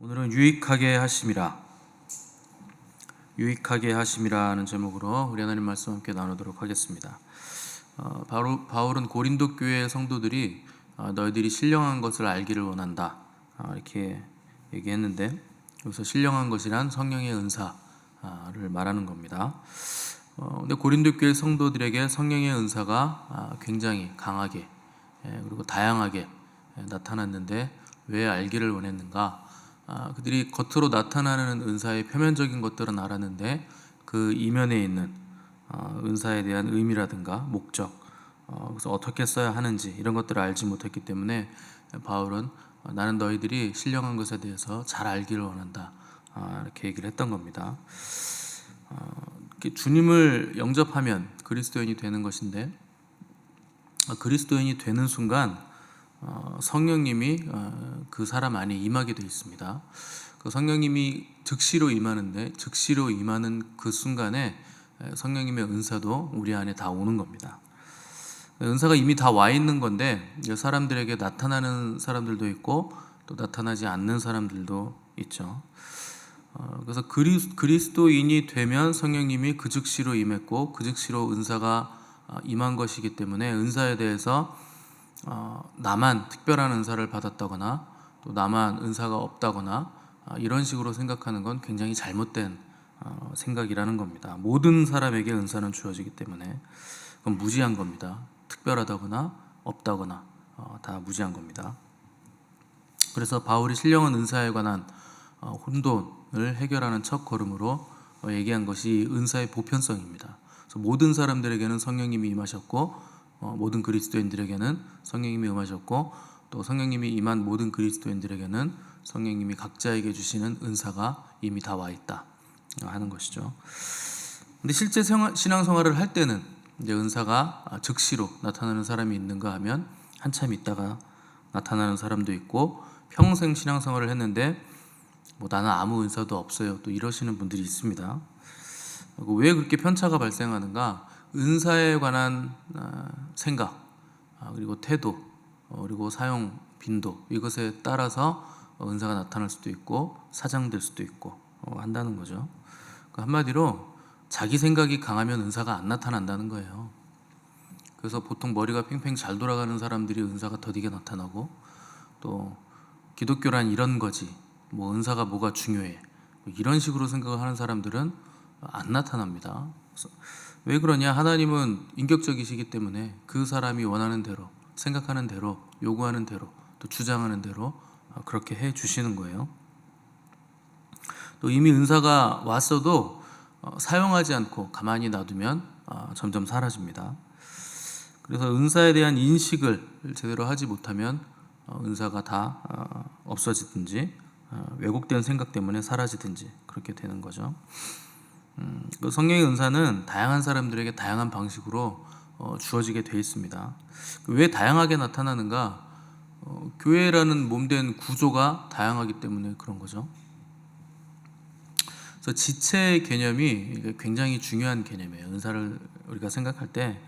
오늘은 유익하게 하심이라 유익하게 하심이라는 제목으로 우리 하나님 말씀 함께 나누도록 하겠습니다. 어, 바로 바울은 고린도 교회 성도들이 어, 너희들이 신령한 것을 알기를 원한다 어, 이렇게 얘기했는데 여기서 신령한 것이란 성령의 은사를 말하는 겁니다. 어, 근데 고린도 교회 성도들에게 성령의 은사가 아, 굉장히 강하게 예, 그리고 다양하게 예, 나타났는데 왜 알기를 원했는가? 아, 그들이 겉으로 나타나는 은사의 표면적인 것들은 알았는데 그 이면에 있는 어, 은사에 대한 의미라든가 목적, 어, 그래서 어떻게 써야 하는지 이런 것들을 알지 못했기 때문에 바울은 어, 나는 너희들이 신령한 것에 대해서 잘 알기를 원한다 아, 이렇게 얘기를 했던 겁니다. 어, 주님을 영접하면 그리스도인이 되는 것인데 어, 그리스도인이 되는 순간 어, 성령님이 어, 그 사람 안에 임하게 되어 있습니다. 그 성령님이 즉시로 임하는데 즉시로 임하는 그 순간에 에, 성령님의 은사도 우리 안에 다 오는 겁니다. 은사가 이미 다 와 있는 건데 사람들에게 나타나는 사람들도 있고 또 나타나지 않는 사람들도 있죠. 어, 그래서 그리, 그리스 도인이 되면 성령님이 그 즉시로 임했고 그 즉시로 은사가 아, 임한 것이기 때문에 은사에 대해서 어, 나만 특별한 은사를 받았다거나 또 나만 은사가 없다거나 아, 이런 식으로 생각하는 건 굉장히 잘못된 어, 생각이라는 겁니다. 모든 사람에게 은사는 주어지기 때문에 그건 무지한 겁니다. 특별하다거나 없다거나 어, 다 무지한 겁니다. 그래서 바울이 신령한 은사에 관한 어, 혼돈을 해결하는 첫 걸음으로 어, 얘기한 것이 은사의 보편성입니다. 모든 사람들에게는 성령님이 임하셨고 어, 모든 그리스도인들에게는 성령님이 임하셨고 또 성령님이 임한 모든 그리스도인들에게는 성령님이 각자에게 주시는 은사가 이미 다 와 있다 하는 것이죠. 근데 실제 생활, 신앙 생활을 할 때는 이제 은사가 아, 즉시로 나타나는 사람이 있는가 하면 한참 있다가 나타나는 사람도 있고 평생 신앙 생활을 했는데 뭐 나는 아무 은사도 없어요. 또 이러시는 분들이 있습니다. 왜 그렇게 편차가 발생하는가? 은사에 관한 아, 생각 아, 그리고 태도 어, 그리고 사용 빈도 이것에 따라서 어, 은사가 나타날 수도 있고 사장될 수도 있고 어, 한다는 거죠. 그 한마디로 자기 생각이 강하면 은사가 안 나타난다는 거예요. 그래서 보통 머리가 팽팽 잘 돌아가는 사람들이 은사가 더디게 나타나고 또 기독교란 이런 거지 뭐 은사가 뭐가 중요해 뭐 이런 식으로 생각을 하는 사람들은 안 나타납니다. 왜 그러냐? 하나님은 인격적이시기 때문에 그 사람이 원하는 대로, 생각하는 대로, 요구하는 대로, 또 주장하는 대로 어, 그렇게 해 주시는 거예요. 또 이미 은사가 왔어도 어, 사용하지 않고 가만히 놔두면 어, 점점 사라집니다. 그래서 은사에 대한 인식을 제대로 하지 못하면 은사가 다 없어지든지 왜곡된 생각 때문에 사라지든지 그렇게 되는 거죠. 음, 그 성령의 은사는 다양한 사람들에게 다양한 방식으로 어, 주어지게 되어 있습니다. 왜 다양하게 나타나는가? 어, 교회라는 몸된 구조가 다양하기 때문에 그런 거죠. 그래서 지체 개념이 굉장히 중요한 개념이에요. 은사를 우리가 생각할 때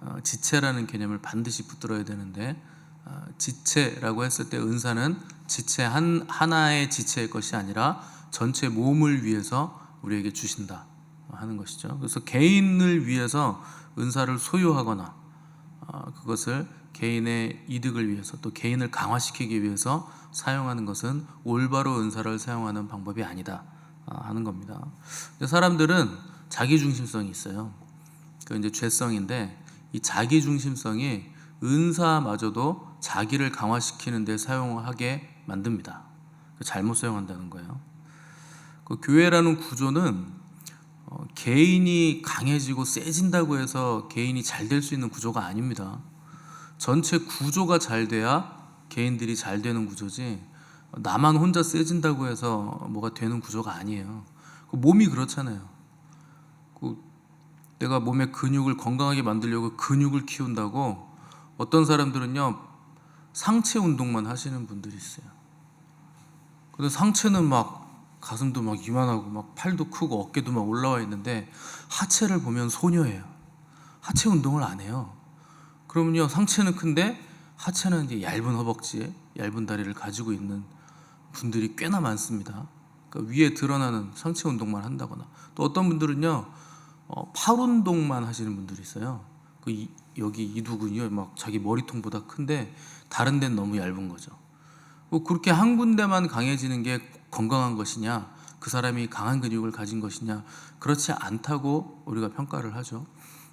어, 지체라는 개념을 반드시 붙들어야 되는데 어, 지체라고 했을 때 은사는 지체 한 하나의 지체의 것이 아니라 전체 몸을 위해서 우리에게 주신다 하는 것이죠. 그래서 개인을 위해서 은사를 소유하거나 어, 그것을 개인의 이득을 위해서 또 개인을 강화시키기 위해서 사용하는 것은 올바로 은사를 사용하는 방법이 아니다 어, 하는 겁니다. 사람들은 자기 중심성이 있어요. 그 이제 죄성인데 이 자기 중심성이 은사마저도 자기를 강화시키는 데 사용하게 만듭니다. 잘못 사용한다는 거예요. 그 교회라는 구조는 어, 개인이 강해지고 세진다고 해서 개인이 잘 될 수 있는 구조가 아닙니다. 전체 구조가 잘 돼야 개인들이 잘 되는 구조지 나만 혼자 세진다고 해서 뭐가 되는 구조가 아니에요. 그 몸이 그렇잖아요. 그 내가 몸의 근육을 건강하게 만들려고 근육을 키운다고 어떤 사람들은요 상체 운동만 하시는 분들이 있어요. 근데 상체는 막 가슴도 막 이만하고 막 팔도 크고 어깨도 막 올라와 있는데 하체를 보면 소녀예요. 하체 운동을 안 해요. 그러면요 상체는 큰데 하체는 이제 얇은 허벅지에 얇은 다리를 가지고 있는 분들이 꽤나 많습니다. 그러니까 위에 드러나는 상체 운동만 한다거나 또 어떤 분들은요 어, 팔 운동만 하시는 분들이 있어요. 그 이- 여기 이두근이요 막 자기 머리통보다 큰데 다른 데는 너무 얇은 거죠. 뭐 그렇게 한 군데만 강해지는 게 건강한 것이냐, 그 사람이 강한 근육을 가진 것이냐, 그렇지 않다고 우리가 평가를 하죠.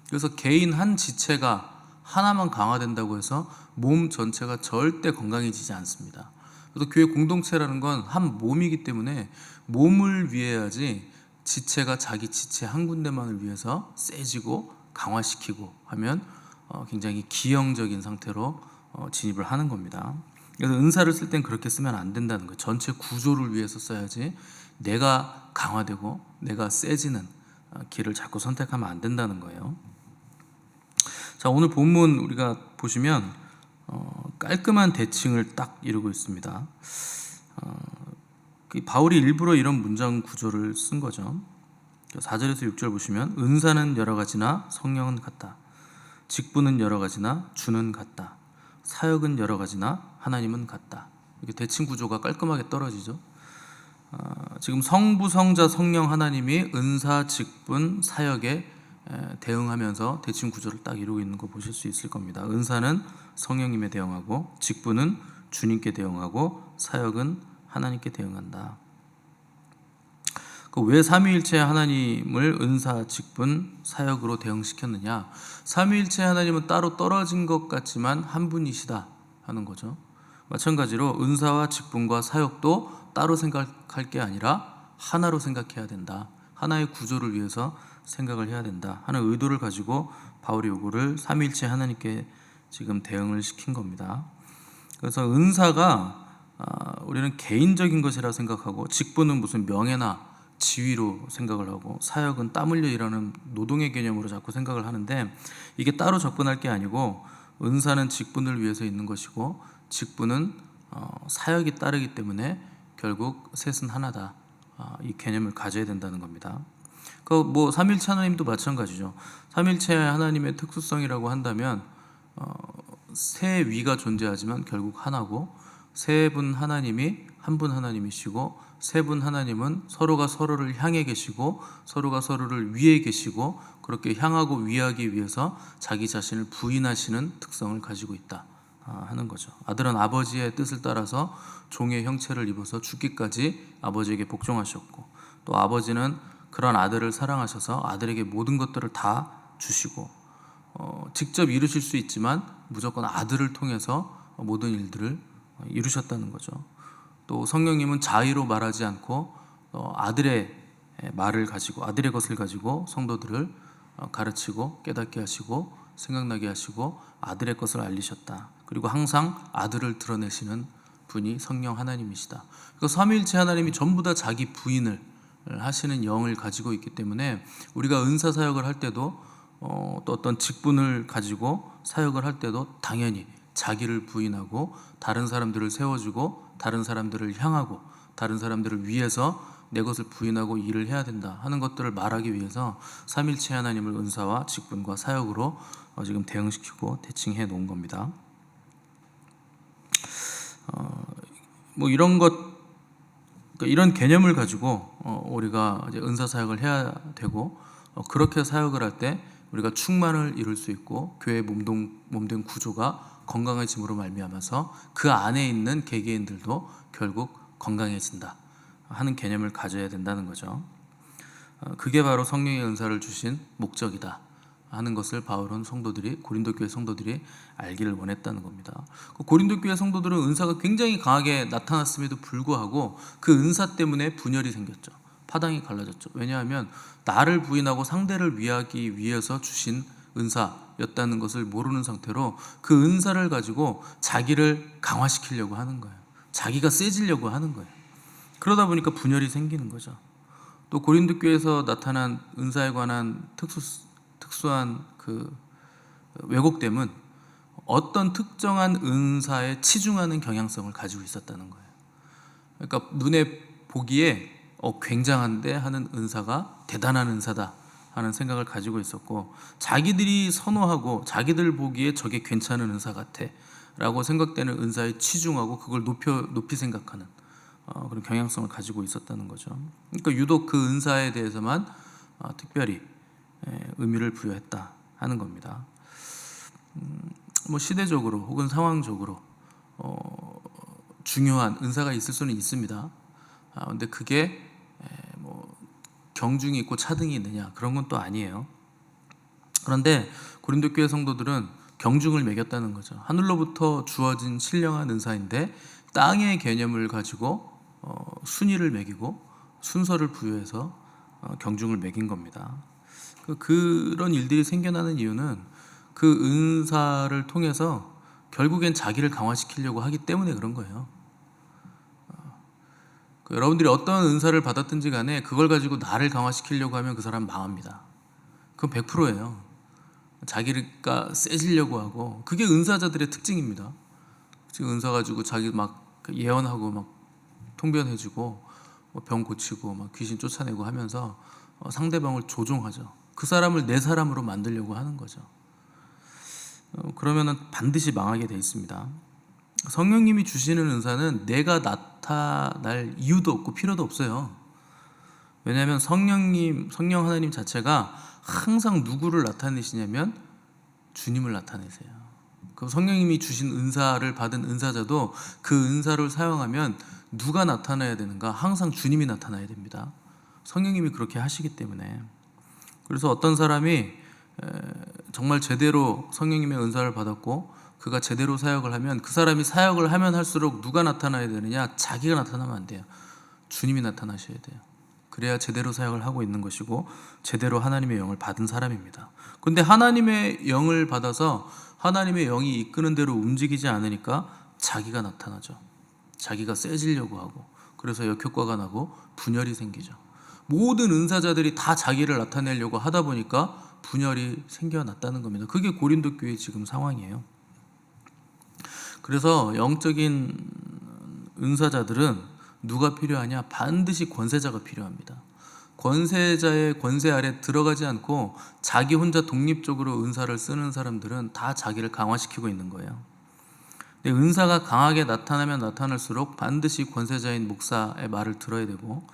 그래서 개인 한 지체가 하나만 강화된다고 해서 몸 전체가 절대 건강해지지 않습니다. 그래서 교회 공동체라는 건 한 몸이기 때문에 몸을 위해야지 지체가 자기 지체 한 군데만을 위해서 세지고 강화시키고 하면 어, 굉장히 기형적인 상태로 어, 진입을 하는 겁니다. 그래서 은사를 쓸 땐 그렇게 쓰면 안 된다는 거예요. 전체 구조를 위해서 써야지 내가 강화되고 내가 세지는 어, 길을 자꾸 선택하면 안 된다는 거예요. 자 오늘 본문 우리가 보시면 어, 깔끔한 대칭을 딱 이루고 있습니다. 어, 그 바울이 일부러 이런 문장 구조를 쓴 거죠. 4절에서 6절 보시면 은사는 여러 가지나 성령은 같다. 직분은 여러 가지나 주는 같다. 사역은 여러 가지나 하나님은 같다. 이렇게 대칭 구조가 깔끔하게 떨어지죠. 아, 지금 성부, 성자, 성령 하나님이 은사, 직분, 사역에 에, 대응하면서 대칭 구조를 딱 이루고 있는 거 보실 수 있을 겁니다. 은사는 성령님에 대응하고 직분은 주님께 대응하고 사역은 하나님께 대응한다. 그왜 삼위일체 하나님을 은사, 직분, 사역으로 대응시켰느냐? 삼위일체 하나님은 따로 떨어진 것 같지만 한 분이시다 하는 거죠. 마찬가지로 은사와 직분과 사역도 따로 생각할 게 아니라 하나로 생각해야 된다. 하나의 구조를 위해서 생각을 해야 된다 하는 의도를 가지고 바울이 요구를 삼위일체 하나님께 지금 대응을 시킨 겁니다. 그래서 은사가 아, 우리는 개인적인 것이라 생각하고 직분은 무슨 명예나 지위로 생각을 하고 사역은 땀 흘려 일하는 노동의 개념으로 자꾸 생각을 하는데 이게 따로 접근할 게 아니고 은사는 직분을 위해서 있는 것이고 직분은 어, 사역이 따르기 때문에 결국 셋은 하나다 아, 이 개념을 가져야 된다는 겁니다. 그뭐 삼일체 하나님도 마찬가지죠. 삼일체 하나님의 특수성이라고 한다면 어, 세 위가 존재하지만 결국 하나고 세 분 하나님이 한 분 하나님이시고 세 분 하나님은 서로가 서로를 향해 계시고 서로가 서로를 위해 계시고 그렇게 향하고 위하기 위해서 자기 자신을 부인하시는 특성을 가지고 있다 아, 하는 거죠. 아들은 아버지의 뜻을 따라서 종의 형체를 입어서 죽기까지 아버지에게 복종하셨고 또 아버지는 그런 아들을 사랑하셔서 아들에게 모든 것들을 다 주시고 어, 직접 이루실 수 있지만 무조건 아들을 통해서 모든 일들을 이루셨다는 거죠. 또 성령님은 자의로 말하지 않고 어, 아들의 말을 가지고 아들의 것을 가지고 성도들을 어, 가르치고 깨닫게 하시고 생각나게 하시고 아들의 것을 알리셨다. 그리고 항상 아들을 드러내시는 분이 성령 하나님이시다. 그 삼위일체 하나님이 전부 다 자기 부인을 하시는 영을 가지고 있기 때문에 우리가 은사 사역을 할 때도 어, 또 어떤 직분을 가지고 사역을 할 때도 당연히 자기를 부인하고 다른 사람들을 세워주고 다른 사람들을 향하고 다른 사람들을 위해서 내 것을 부인하고 일을 해야 된다 하는 것들을 말하기 위해서 삼일체 하나님을 은사와 직분과 사역으로 어, 지금 대응시키고 대칭해 놓은 겁니다. 어, 뭐 이런 것 그러니까 이런 개념을 가지고 어, 우리가 이제 은사 사역을 해야 되고 어, 그렇게 사역을 할 때 우리가 충만을 이룰 수 있고 교회 몸동 몸된 구조가 건강해짐으로 말미암아서 그 안에 있는 개개인들도 결국 건강해진다 하는 개념을 가져야 된다는 거죠. 어, 그게 바로 성령의 은사를 주신 목적이다 하는 것을 바울은 성도들이 고린도 교회 성도들이 알기를 원했다는 겁니다. 그 고린도 교회 성도들은 은사가 굉장히 강하게 나타났음에도 불구하고 그 은사 때문에 분열이 생겼죠. 파당이 갈라졌죠. 왜냐하면 나를 부인하고 상대를 위하기 위해서 주신 은사였다는 것을 모르는 상태로 그 은사를 가지고 자기를 강화시키려고 하는 거예요. 자기가 세지려고 하는 거예요. 그러다 보니까 분열이 생기는 거죠. 또 고린도 교회에서 나타난 은사에 관한 특수 특수한 그 왜곡됨은 어떤 특정한 은사에 치중하는 경향성을 가지고 있었다는 거예요. 그러니까 눈에 보기에 어, 굉장한데 하는 은사가 대단한 은사다 하는 생각을 가지고 있었고 자기들이 선호하고 자기들 보기에 저게 괜찮은 은사 같아 라고 생각되는 은사에 치중하고 그걸 높여 높이 생각하는 어, 그런 경향성을 가지고 있었다는 거죠. 그러니까 유독 그 은사에 대해서만 어, 특별히 예, 의미를 부여했다 하는 겁니다. 음, 뭐 시대적으로 혹은 상황적으로 어, 중요한 은사가 있을 수는 있습니다. 아, 근데 그게 에, 뭐 경중이 있고 차등이 있느냐 그런 건 또 아니에요. 그런데 고린도 교회 성도들은 경중을 매겼다는 거죠. 하늘로부터 주어진 신령한 은사인데 땅의 개념을 가지고 어, 순위를 매기고 순서를 부여해서 어, 경중을 매긴 겁니다. 그, 그런 일들이 생겨나는 이유는 그 은사를 통해서 결국엔 자기를 강화시키려고 하기 때문에 그런 거예요. 그 여러분들이 어떤 은사를 받았든지 간에 그걸 가지고 나를 강화시키려고 하면 그 사람 망합니다. 그건 100%예요. 자기가 세지려고 하고 그게 은사자들의 특징입니다. 지금 은사 가지고 자기 막 예언하고 막 통변해주고 뭐병 고치고 막 귀신 쫓아내고 하면서 어, 상대방을 조종하죠. 그 사람을 내 사람으로 만들려고 하는 거죠. 어, 그러면은 반드시 망하게 돼 있습니다. 성령님이 주시는 은사는 내가 나타날 이유도 없고 필요도 없어요. 왜냐하면 성령님, 성령 하나님 자체가 항상 누구를 나타내시냐면 주님을 나타내세요. 그 성령님이 주신 은사를 받은 은사자도 그 은사를 사용하면 누가 나타나야 되는가? 항상 주님이 나타나야 됩니다. 성령님이 그렇게 하시기 때문에. 그래서 어떤 사람이 에, 정말 제대로 성령님의 은사를 받았고 그가 제대로 사역을 하면 그 사람이 사역을 하면 할수록 누가 나타나야 되느냐? 자기가 나타나면 안 돼요. 주님이 나타나셔야 돼요. 그래야 제대로 사역을 하고 있는 것이고 제대로 하나님의 영을 받은 사람입니다. 근데 하나님의 영을 받아서 하나님의 영이 이끄는 대로 움직이지 않으니까 자기가 나타나죠. 자기가 세지려고 하고 그래서 역효과가 나고 분열이 생기죠. 모든 은사자들이 다 자기를 나타내려고 하다 보니까 분열이 생겨났다는 겁니다. 그게 고린도 교회 지금 상황이에요. 그래서 영적인 은사자들은 누가 필요하냐? 반드시 권세자가 필요합니다. 권세자의 권세 아래 들어가지 않고 자기 혼자 독립적으로 은사를 쓰는 사람들은 다 자기를 강화시키고 있는 거예요. 근데 은사가 강하게 나타나면 나타날수록 반드시 권세자인 목사의 말을 들어야 되고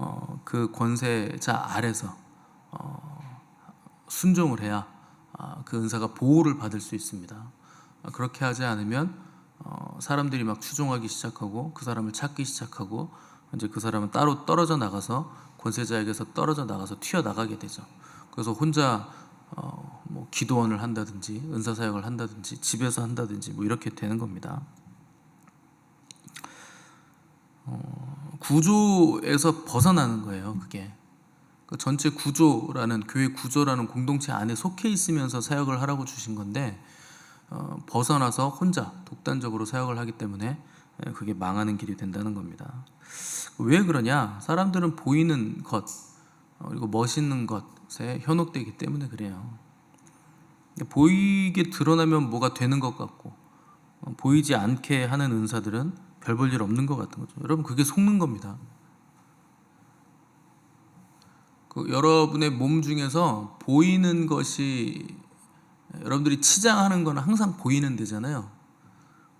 어, 그 권세자 아래서 어, 순종을 해야 아, 그 은사가 보호를 받을 수 있습니다. 아, 그렇게 하지 않으면 어, 사람들이 막 추종하기 시작하고 그 사람을 찾기 시작하고 이제 그 사람은 따로 떨어져 나가서 권세자에게서 떨어져 나가서 튀어 나가게 되죠. 그래서 혼자 어, 뭐 기도원을 한다든지 은사 사역을 한다든지 집에서 한다든지 뭐 이렇게 되는 겁니다. 어, 구조에서 벗어나는 거예요. 그게 그 전체 구조라는 교회 구조라는 공동체 안에 속해 있으면서 사역을 하라고 주신 건데 어, 벗어나서 혼자 독단적으로 사역을 하기 때문에 예, 그게 망하는 길이 된다는 겁니다. 왜 그러냐? 사람들은 보이는 것 어, 그리고 멋있는 것에 현혹되기 때문에 그래요. 보이게 드러나면 뭐가 되는 것 같고 어, 보이지 않게 하는 은사들은 별 볼 일 없는 것 같은 거죠. 여러분 그게 속는 겁니다. 그 여러분의 몸 중에서 보이는 것이 여러분들이 치장하는 건 항상 보이는 데잖아요.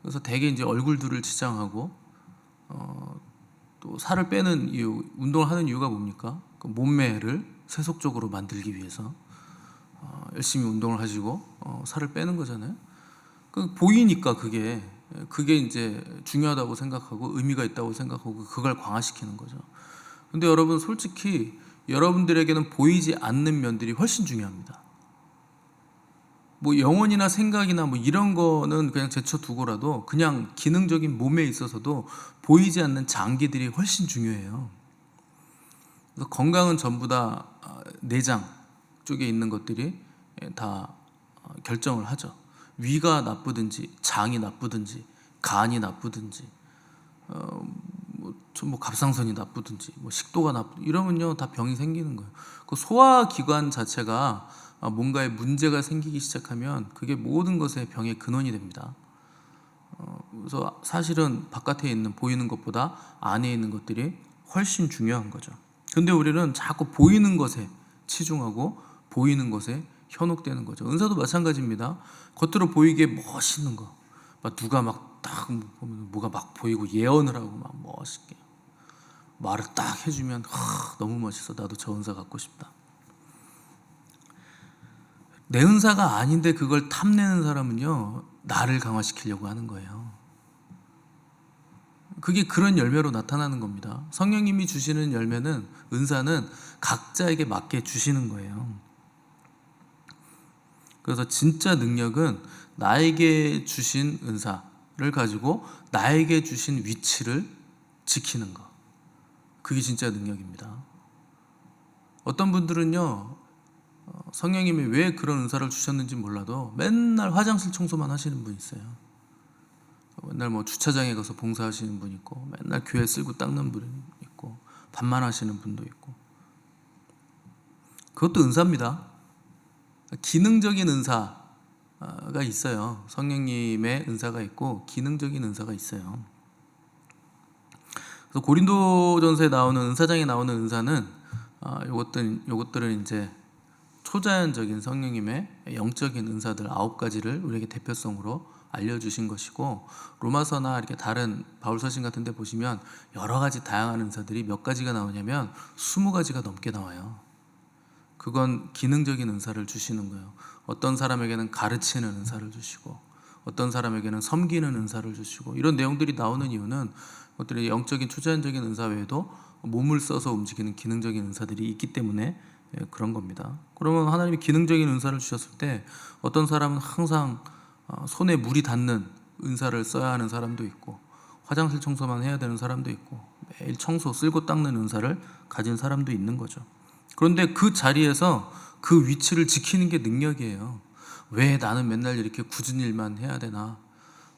그래서 대개 이제 얼굴들을 치장하고 어, 또 살을 빼는 이유, 운동을 하는 이유가 뭡니까? 그 몸매를 세속적으로 만들기 위해서 어, 열심히 운동을 하시고 어, 살을 빼는 거잖아요. 그 보이니까 그게 그게 이제 중요하다고 생각하고 의미가 있다고 생각하고 그걸 강화시키는 거죠. 근데 여러분 솔직히 여러분들에게는 보이지 않는 면들이 훨씬 중요합니다. 뭐 영혼이나 생각이나 뭐 이런 거는 그냥 제쳐두고라도 그냥 기능적인 몸에 있어서도 보이지 않는 장기들이 훨씬 중요해요. 그래서 건강은 전부 다 어, 내장 쪽에 있는 것들이 다 어, 결정을 하죠. 위가 나쁘든지 장이 나쁘든지 간이 나쁘든지 어, 뭐, 좀뭐 갑상선이 나쁘든지 뭐 식도가 나쁘 이러면요 다 병이 생기는 거예요. 그 소화 기관 자체가 아, 뭔가에 문제가 생기기 시작하면 그게 모든 것의 병의 근원이 됩니다. 어, 그래서 사실은 바깥에 있는 보이는 것보다 안에 있는 것들이 훨씬 중요한 거죠. 근데 우리는 자꾸 보이는 것에 치중하고 보이는 것에 현혹되는 거죠. 은사도 마찬가지입니다. 겉으로 보이게 멋있는 거, 막 누가 막 딱 보면 뭐가 막 보이고 예언을 하고 막 멋있게 말을 딱 해주면 하, 너무 멋있어. 나도 저 은사 갖고 싶다. 내 은사가 아닌데 그걸 탐내는 사람은요 나를 강화시키려고 하는 거예요. 그게 그런 열매로 나타나는 겁니다. 성령님이 주시는 열매는 은사는 각자에게 맞게 주시는 거예요. 그래서 진짜 능력은 나에게 주신 은사를 가지고 나에게 주신 위치를 지키는 거. 그게 진짜 능력입니다. 어떤 분들은요, 어, 성령님이 왜 그런 은사를 주셨는지 몰라도 맨날 화장실 청소만 하시는 분 있어요. 맨날 뭐 주차장에 가서 봉사하시는 분 있고, 맨날 교회 쓸고 닦는 분 있고, 반만 하시는 분도 있고. 그것도 은사입니다. 기능적인 은사가 있어요. 성령님의 은사가 있고, 기능적인 은사가 있어요. 그래서 고린도전서에 나오는 은사장에 나오는 은사는 아, 요것들 요것들은 이제 초자연적인 성령님의 영적인 은사들 아홉 가지를 우리에게 대표성으로 알려주신 것이고 로마서나 이렇게 다른 바울서신 같은데 보시면 여러 가지 다양한 은사들이 몇 가지가 나오냐면 스무 가지가 넘게 나와요. 그건 기능적인 은사를 주시는 거예요. 어떤 사람에게는 가르치는 은사를 주시고 어떤 사람에게는 섬기는 은사를 주시고 이런 내용들이 나오는 이유는 것들이 영적인 초자연적인 은사 외에도 몸을 써서 움직이는 기능적인 은사들이 있기 때문에 예, 그런 겁니다. 그러면 하나님이 기능적인 은사를 주셨을 때 어떤 사람은 항상 어, 손에 물이 닿는 은사를 써야 하는 사람도 있고 화장실 청소만 해야 되는 사람도 있고 매일 청소 쓸고 닦는 은사를 가진 사람도 있는 거죠. 그런데 그 자리에서 그 위치를 지키는 게 능력이에요. 왜 나는 맨날 이렇게 굳은 일만 해야 되나?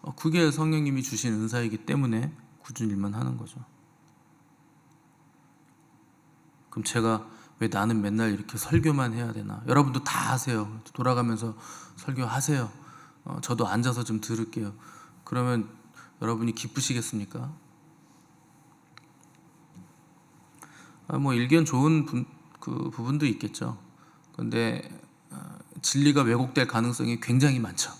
어, 그게 성령님이 주신 은사이기 때문에 굳은 일만 하는 거죠. 그럼 제가 왜 나는 맨날 이렇게 설교만 해야 되나? 여러분도 다 하세요. 돌아가면서 설교하세요. 어, 저도 앉아서 좀 들을게요. 그러면 여러분이 기쁘시겠습니까? 아, 뭐 일견 좋은 분, 그 부분도 있겠죠. 그런데 어, 진리가 왜곡될 가능성이 굉장히 많죠.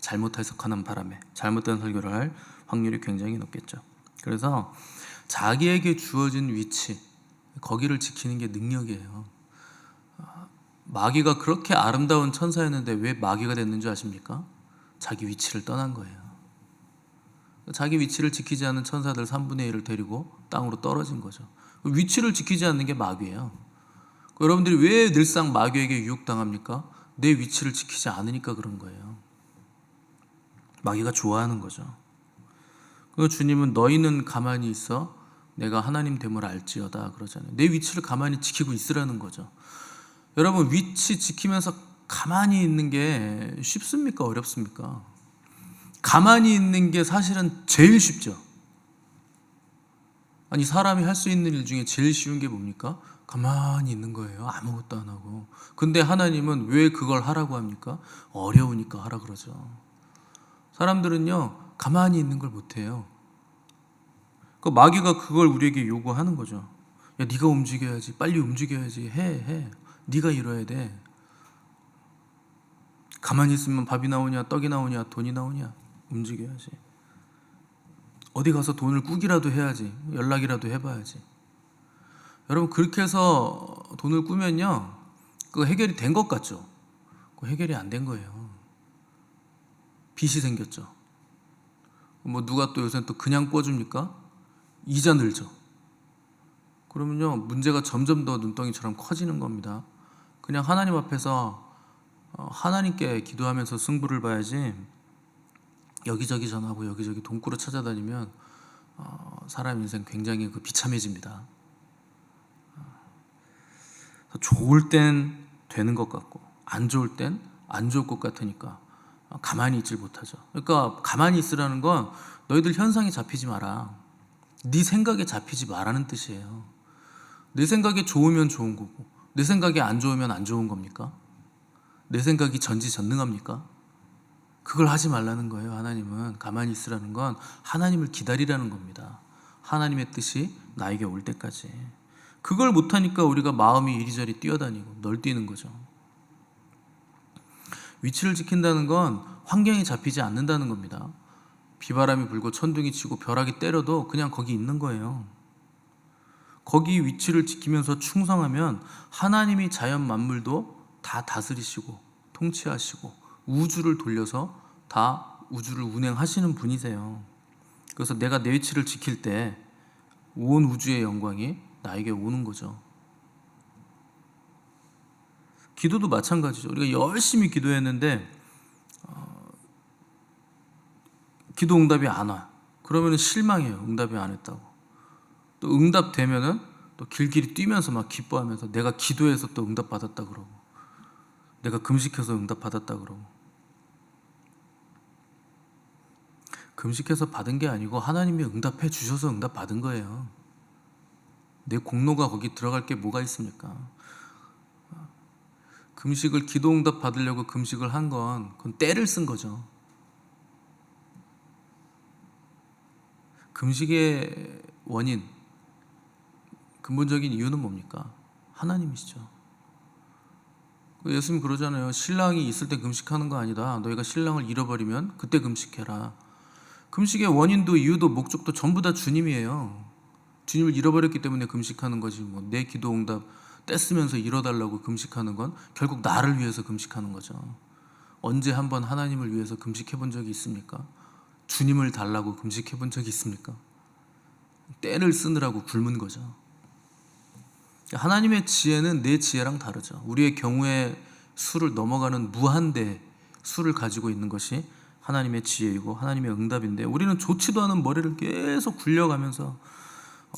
잘못 해석하는 바람에 잘못된 설교를 할 확률이 굉장히 높겠죠. 그래서 자기에게 주어진 위치 거기를 지키는 게 능력이에요. 마귀가 그렇게 아름다운 천사였는데 왜 마귀가 됐는지 아십니까? 자기 위치를 떠난 거예요. 자기 위치를 지키지 않는 천사들 3분의 1을 데리고 땅으로 떨어진 거죠. 위치를 지키지 않는 게 마귀예요. 여러분들이 왜 늘상 마귀에게 유혹당합니까? 내 위치를 지키지 않으니까 그런 거예요. 마귀가 좋아하는 거죠. 그 주님은 너희는 가만히 있어 내가 하나님 됨을 알지어다 그러잖아요. 내 위치를 가만히 지키고 있으라는 거죠. 여러분 위치 지키면서 가만히 있는 게 쉽습니까? 어렵습니까? 가만히 있는 게 사실은 제일 쉽죠. 아니 사람이 할 수 있는 일 중에 제일 쉬운 게 뭡니까? 가만히 있는 거예요. 아무것도 안 하고. 근데 하나님은 왜 그걸 하라고 합니까? 어려우니까 하라 그러죠. 사람들은요, 가만히 있는 걸 못해요. 그 마귀가 그걸 우리에게 요구하는 거죠. 야, 네가 움직여야지. 빨리 움직여야지. 해, 해. 네가 이뤄야 돼. 가만히 있으면 밥이 나오냐, 떡이 나오냐, 돈이 나오냐. 움직여야지. 어디 가서 돈을 꾸기라도 해야지. 연락이라도 해봐야지. 여러분 그렇게 해서 돈을 꾸면요, 그거 해결이 된 것 같죠? 그 해결이 안 된 거예요. 빚이 생겼죠. 뭐 누가 또 요새 또 그냥 꿔줍니까? 이자 늘죠. 그러면요 문제가 점점 더 눈덩이처럼 커지는 겁니다. 그냥 하나님 앞에서 어, 하나님께 기도하면서 승부를 봐야지 여기저기 전하고 여기저기 돈꾸러 찾아다니면 어, 사람 인생 굉장히 그 비참해집니다. 어, 좋을 땐 되는 것 같고 안 좋을 땐 안 좋을 것 같으니까 가만히 있질 못하죠. 그러니까 가만히 있으라는 건 너희들 현상에 잡히지 마라. 네 생각에 잡히지 말라는 뜻이에요. 내 생각에 좋으면 좋은 거고 내 생각에 안 좋으면 안 좋은 겁니까? 내 생각이 전지전능합니까? 그걸 하지 말라는 거예요. 하나님은 가만히 있으라는 건 하나님을 기다리라는 겁니다. 하나님의 뜻이 나에게 올 때까지. 그걸 못하니까 우리가 마음이 이리저리 뛰어다니고 널뛰는 거죠. 위치를 지킨다는 건 환경에 잡히지 않는다는 겁니다. 비바람이 불고 천둥이 치고 벼락이 때려도 그냥 거기 있는 거예요. 거기 위치를 지키면서 충성하면 하나님이 자연 만물도 다 다스리시고 통치하시고 우주를 돌려서 다 우주를 운행하시는 분이세요. 그래서 내가 내 위치를 지킬 때 온 우주의 영광이 나에게 오는 거죠. 기도도 마찬가지죠. 우리가 열심히 기도했는데 어, 기도 응답이 안 와. 그러면 실망해요. 응답이 안 했다고. 또 응답 되면은 또 길길이 뛰면서 막 기뻐하면서 내가 기도해서 또 응답 받았다 그러고 내가 금식해서 응답 받았다 그러고 금식해서 받은 게 아니고 하나님이 응답해 주셔서 응답 받은 거예요. 내 공로가 거기 들어갈 게 뭐가 있습니까? 금식을 기도 응답 받으려고 금식을 한 건 그건 때를 쓴 거죠. 금식의 원인 근본적인 이유는 뭡니까? 하나님이시죠. 그 예수님 그러잖아요. 신랑이 있을 때 금식하는 거 아니다. 너희가 신랑을 잃어버리면 그때 금식해라. 금식의 원인도 이유도 목적도 전부 다 주님이에요. 주님을 잃어버렸기 때문에 금식하는 거지. 뭐 내 기도 응답 떼쓰면서 잃어달라고 금식하는 건 결국 나를 위해서 금식하는 거죠. 언제 한번 하나님을 위해서 금식해 본 적이 있습니까? 주님을 달라고 금식해 본 적이 있습니까? 때를 쓰느라고 굶은 거죠. 하나님의 지혜는 내 지혜랑 다르죠. 우리의 경우에 수를 넘어가는 무한대 수를 가지고 있는 것이 하나님의 지혜이고 하나님의 응답인데 우리는 좋지도 않은 머리를 계속 굴려가면서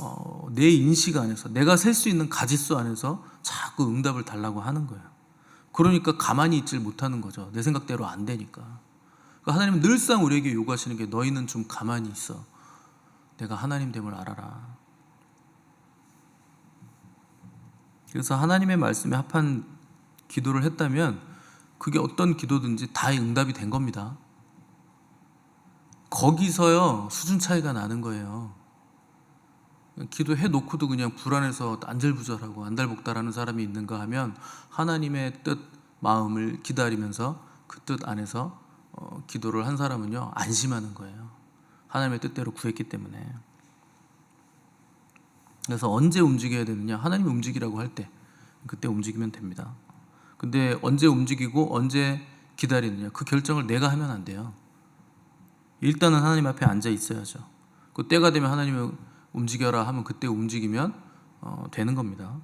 어, 내 인식 안에서 내가 셀 수 있는 가지수 안에서 자꾸 응답을 달라고 하는 거예요. 그러니까 가만히 있질 못하는 거죠. 내 생각대로 안 되니까. 그러니까 하나님은 늘상 우리에게 요구하시는 게 너희는 좀 가만히 있어. 내가 하나님 됨을 알아라. 그래서 하나님의 말씀에 합한 기도를 했다면 그게 어떤 기도든지 다 응답이 된 겁니다. 거기서요 수준 차이가 나는 거예요. 기도해 놓고도 그냥 불안해서 안절부절하고 안달복달하는 사람이 있는가 하면 하나님의 뜻 마음을 기다리면서 그 뜻 안에서 어, 기도를 한 사람은요 안심하는 거예요. 하나님의 뜻대로 구했기 때문에. 그래서 언제 움직여야 되느냐? 하나님이 움직이라고 할 때 그때 움직이면 됩니다. 근데 언제 움직이고 언제 기다리느냐? 그 결정을 내가 하면 안 돼요. 일단은 하나님 앞에 앉아 있어야죠. 그 때가 되면 하나님이 움직여라 하면 그때 움직이면 어, 되는 겁니다.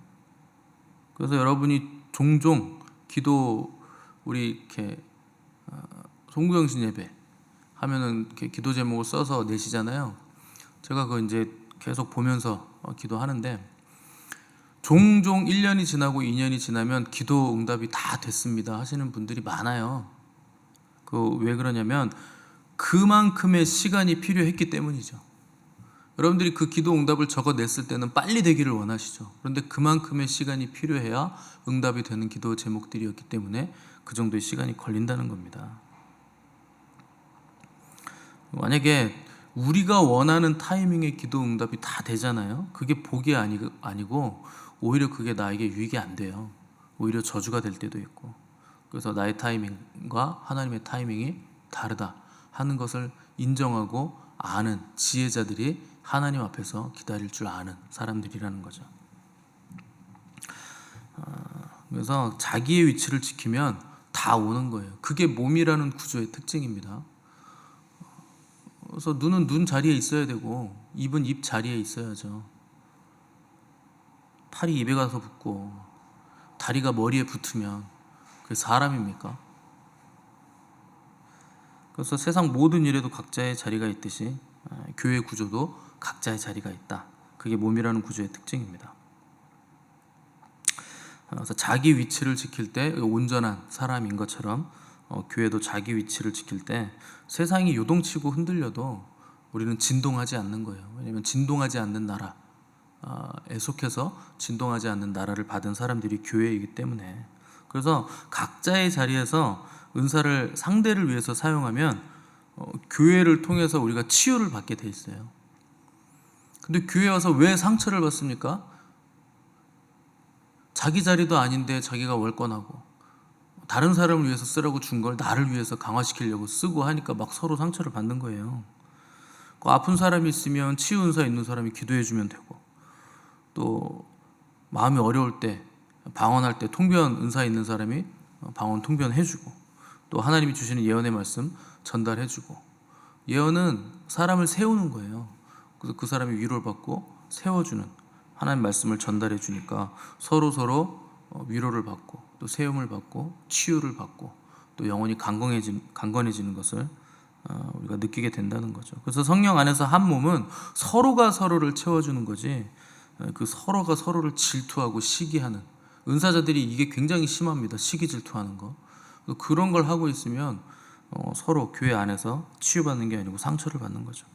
그래서 여러분이 종종 기도 우리 이렇게 어, 송구영신 예배 하면은 이렇게 기도 제목을 써서 내시잖아요. 제가 그 이제 계속 보면서 어, 기도하는데 종종 1년이 지나고 2년이 지나면 기도 응답이 다 됐습니다 하시는 분들이 많아요. 그 왜 그러냐면 그만큼의 시간이 필요했기 때문이죠. 여러분들이 그 기도 응답을 적어냈을 때는 빨리 되기를 원하시죠. 그런데 그만큼의 시간이 필요해야 응답이 되는 기도 제목들이었기 때문에 그 정도의 시간이 걸린다는 겁니다. 만약에 우리가 원하는 타이밍에 기도 응답이 다 되잖아요. 그게 복이 아니, 아니고 오히려 그게 나에게 유익이 안 돼요. 오히려 저주가 될 때도 있고. 그래서 나의 타이밍과 하나님의 타이밍이 다르다 하는 것을 인정하고 아는 지혜자들이 하나님 앞에서 기다릴 줄 아는 사람들이라는 거죠. 아, 그래서 자기의 위치를 지키면 다 오는 거예요. 그게 몸이라는 구조의 특징입니다. 그래서 눈은 눈 자리에 있어야 되고 입은 입 자리에 있어야죠. 팔이 입에 가서 붙고 다리가 머리에 붙으면 그게 사람입니까? 그래서 세상 모든 일에도 각자의 자리가 있듯이 아, 교회 구조도 각자의 자리가 있다. 그게 몸이라는 구조의 특징입니다. 그래서 자기 위치를 지킬 때 온전한 사람인 것처럼 어, 교회도 자기 위치를 지킬 때 세상이 요동치고 흔들려도 우리는 진동하지 않는 거예요. 왜냐하면 진동하지 않는 나라에 속해서 진동하지 않는 나라를 받은 사람들이 교회이기 때문에 그래서 각자의 자리에서 은사를 상대를 위해서 사용하면 어, 교회를 통해서 우리가 치유를 받게 돼 있어요. 근데 교회 와서 왜 상처를 받습니까? 자기 자리도 아닌데 자기가 월권하고 다른 사람을 위해서 쓰라고 준 걸 나를 위해서 강화시키려고 쓰고 하니까 막 서로 상처를 받는 거예요. 그 아픈 사람이 있으면 치유 은사 있는 사람이 기도해 주면 되고 또 마음이 어려울 때 방언할 때 통변 은사 있는 사람이 어, 방언 통변해 주고 또 하나님이 주시는 예언의 말씀 전달해주고 예언은 사람을 세우는 거예요. 그래서 그 사람이 위로를 받고 세워주는 하나님 말씀을 전달해 주니까 서로 서로 어, 위로를 받고 또 세움을 받고 치유를 받고 또 영혼이 강건해진 강건해지는 것을 어, 우리가 느끼게 된다는 거죠. 그래서 성령 안에서 한 몸은 서로가 서로를 채워주는 거지 어, 그 서로가 서로를 질투하고 시기하는 은사자들이 이게 굉장히 심합니다. 시기 질투하는 거 그런 걸 하고 있으면 어, 서로 교회 안에서 치유받는 게 아니고 상처를 받는 거죠.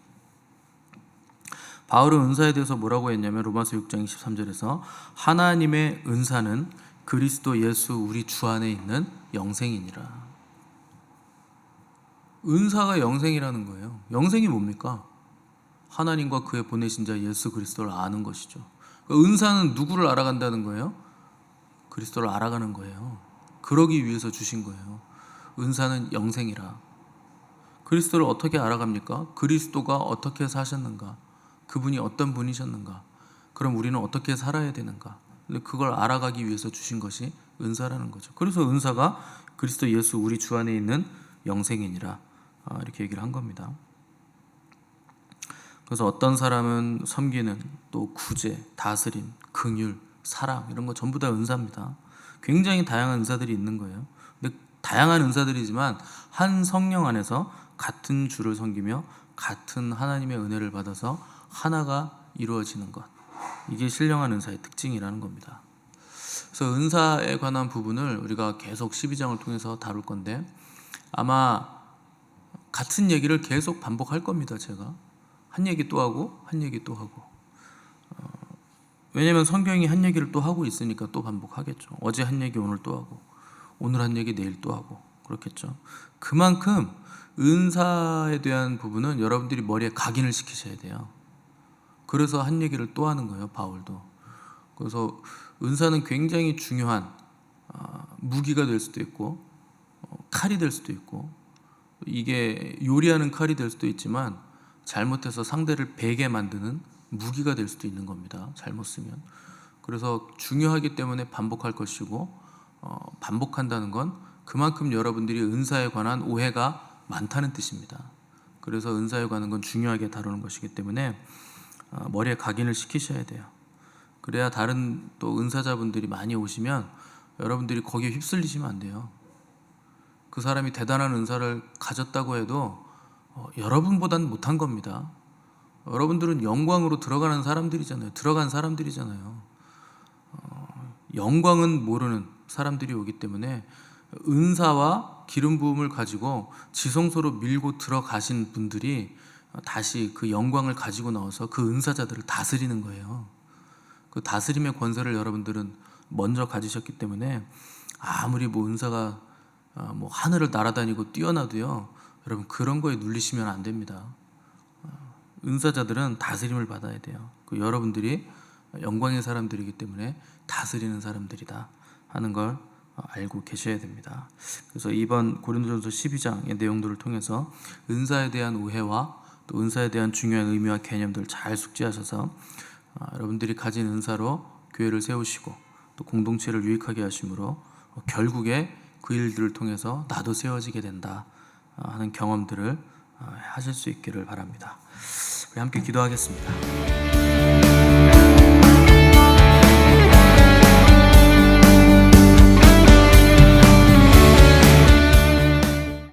바울은 은사에 대해서 뭐라고 했냐면 로마서 6장 23절에서 하나님의 은사는 그리스도 예수 우리 주 안에 있는 영생이니라. 은사가 영생이라는 거예요. 영생이 뭡니까? 하나님과 그의 보내신 자 예수 그리스도를 아는 것이죠. 그러니까 은사는 누구를 알아간다는 거예요? 그리스도를 알아가는 거예요. 그러기 위해서 주신 거예요. 은사는 영생이라. 그리스도를 어떻게 알아갑니까? 그리스도가 어떻게 사셨는가? 그분이 어떤 분이셨는가? 그럼 우리는 어떻게 살아야 되는가? 그걸 알아가기 위해서 주신 것이 은사라는 거죠. 그래서 은사가 그리스도 예수 우리 주 안에 있는 영생이니라 아, 이렇게 얘기를 한 겁니다. 그래서 어떤 사람은 섬기는 또 구제, 다스림, 긍휼, 사랑 이런 거 전부 다 은사입니다. 굉장히 다양한 은사들이 있는 거예요. 근데 다양한 은사들이지만 한 성령 안에서 같은 주를 섬기며 같은 하나님의 은혜를 받아서 하나가 이루어지는 것. 이게 신령한 은사의 특징이라는 겁니다. 그래서 은사에 관한 부분을 우리가 계속 12장을 통해서 다룰 건데 아마 같은 얘기를 계속 반복할 겁니다. 제가 한 얘기 또 하고 한 얘기 또 하고 어, 왜냐하면 성경이 한 얘기를 또 하고 있으니까 또 반복하겠죠. 어제 한 얘기 오늘 또 하고 오늘 한 얘기 내일 또 하고 그렇겠죠. 그만큼 은사에 대한 부분은 여러분들이 머리에 각인을 시키셔야 돼요. 그래서 한 얘기를 또 하는 거예요, 바울도. 그래서 은사는 굉장히 중요한 아, 무기가 될 수도 있고 어, 칼이 될 수도 있고 이게 요리하는 칼이 될 수도 있지만 잘못해서 상대를 베게 만드는 무기가 될 수도 있는 겁니다. 잘못 쓰면. 그래서 중요하기 때문에 반복할 것이고 어, 반복한다는 건 그만큼 여러분들이 은사에 관한 오해가 많다는 뜻입니다. 그래서 은사에 관한 건 중요하게 다루는 것이기 때문에 어, 머리에 각인을 시키셔야 돼요. 그래야 다른 또 은사자분들이 많이 오시면 여러분들이 거기에 휩쓸리시면 안 돼요. 그 사람이 대단한 은사를 가졌다고 해도 어, 여러분보단 못한 겁니다. 여러분들은 영광으로 들어가는 사람들이잖아요. 들어간 사람들이잖아요. 어, 영광은 모르는 사람들이 오기 때문에 은사와 기름 부음을 가지고 지성소로 밀고 들어가신 분들이 다시 그 영광을 가지고 나와서 그 은사자들을 다스리는 거예요. 그 다스림의 권세를 여러분들은 먼저 가지셨기 때문에 아무리 뭐 은사가 어, 뭐 하늘을 날아다니고 뛰어나도요. 여러분 그런 거에 눌리시면 안 됩니다. 어, 은사자들은 다스림을 받아야 돼요. 그 여러분들이 영광의 사람들이기 때문에 다스리는 사람들이다 하는 걸 알고 계셔야 됩니다. 그래서 이번 고린도전서 12장의 내용들을 통해서 은사에 대한 오해와 또 은사에 대한 중요한 의미와 개념들 잘 숙지하셔서 어, 여러분들이 가진 은사로 교회를 세우시고 또 공동체를 유익하게 하심으로 어, 결국에 그 일들을 통해서 나도 세워지게 된다 어, 하는 경험들을 하실 수 있기를 바랍니다. 우리 함께 기도하겠습니다.